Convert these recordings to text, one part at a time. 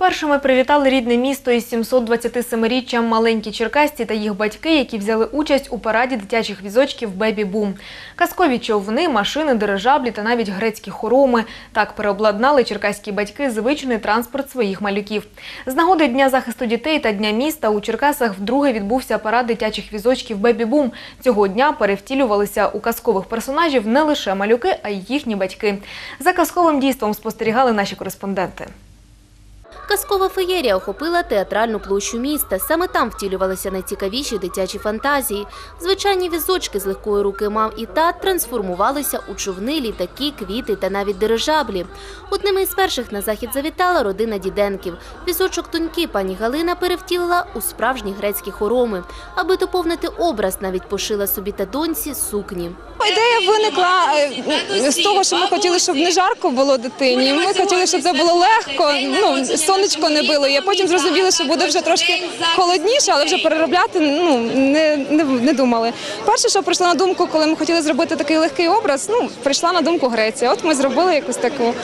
Першими привітали рідне місто із 727-річчям маленькі черкасці та їх батьки, які взяли участь у параді дитячих візочків «Бебі Бум». Казкові човни, машини, дирижаблі та навіть грецькі хороми. Так переобладнали черкаські батьки звичний транспорт своїх малюків. З нагоди Дня захисту дітей та Дня міста у Черкасах вдруге відбувся парад дитячих візочків «Бебі Бум». Цього дня перевтілювалися у казкових персонажів не лише малюки, а й їхні батьки. За казковим дійством спостерігали наші кореспонденти. Казкова феєрія охопила театральну площу міста. Саме там втілювалися найцікавіші дитячі фантазії. Звичайні візочки з легкої руки мам і тат трансформувалися у човни, літаки, квіти та навіть дирижаблі. Одними із перших на захід завітала родина Діденків. Візочок доньки пані Галина перевтілила у справжні грецькі хороми. Аби доповнити образ, навіть пошила собі та доньці сукні. Ідея виникла е, з того, що ми хотіли, щоб не жарко було дитині. Ми хотіли, щоб це було легко, ну сонечко не било. І потім зрозуміли, що буде вже трошки холодніше, але вже переробляти ну не, не, не думали. Перше, що прийшло на думку, коли ми хотіли зробити такий легкий образ, ну прийшла на думку Греція. От ми зробили якусь таку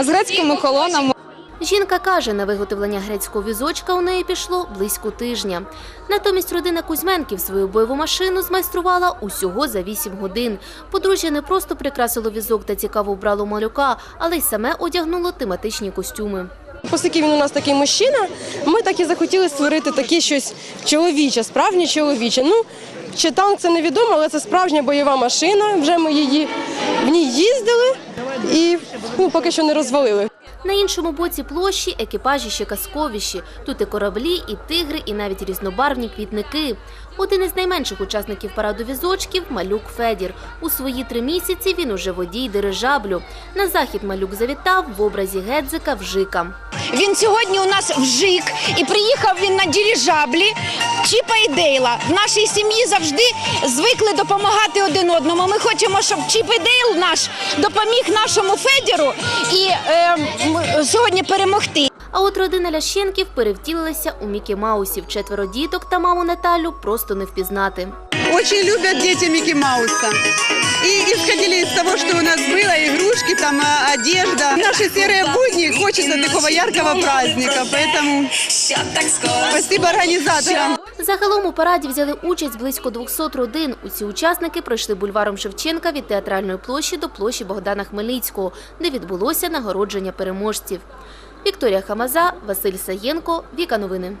з грецькими колонами. Жінка каже, на виготовлення грецького візочка у неї пішло близько тижня. Натомість родина Кузьменків свою бойову машину змайструвала усього за 8 годин. Подружжя не просто прикрасило візок та цікаво вбрало малюка, але й саме одягнуло тематичні костюми. Оскільки він у нас такий мужчина, ми так і захотіли створити таке щось чоловіче, справжнє чоловіче. Ну, чи танк це невідомо, але це справжня бойова машина. Вже ми її в ній їздили і ну, поки що не розвалили. На іншому боці площі екіпажі ще казковіші. Тут і кораблі, і тигри, і навіть різнобарвні квітники. Один із найменших учасників параду візочків – малюк Федір. У свої три місяці він уже водій дирижаблю. На захід малюк завітав в образі Гедзика Вжика. Він сьогодні у нас вжик і приїхав він на діріжаблі Чіпа і Дейла. В нашій сім'ї завжди звикли допомагати один одному. Ми хочемо, щоб Чіп і Дейл наш допоміг нашому Федіру і е, сьогодні перемогти. А от родина Лященків перевтілилася у Мікі Маусів. Четверо діток та маму Наталю просто не впізнати. Очень любят дети Микки Мауса. И исходили из того, что у нас было, игрушки, там, а, одежда. В наши серые будни хочется такого яркого праздника, поэтому спасибо организаторам. Загалом у параді взяли участь близько 200 родин. Усі учасники пройшли бульваром Шевченка від театральної площі до площі Богдана Хмельницького, де відбулося нагородження переможців. Вікторія Хамаза, Василь Саєнко, Віка Новини.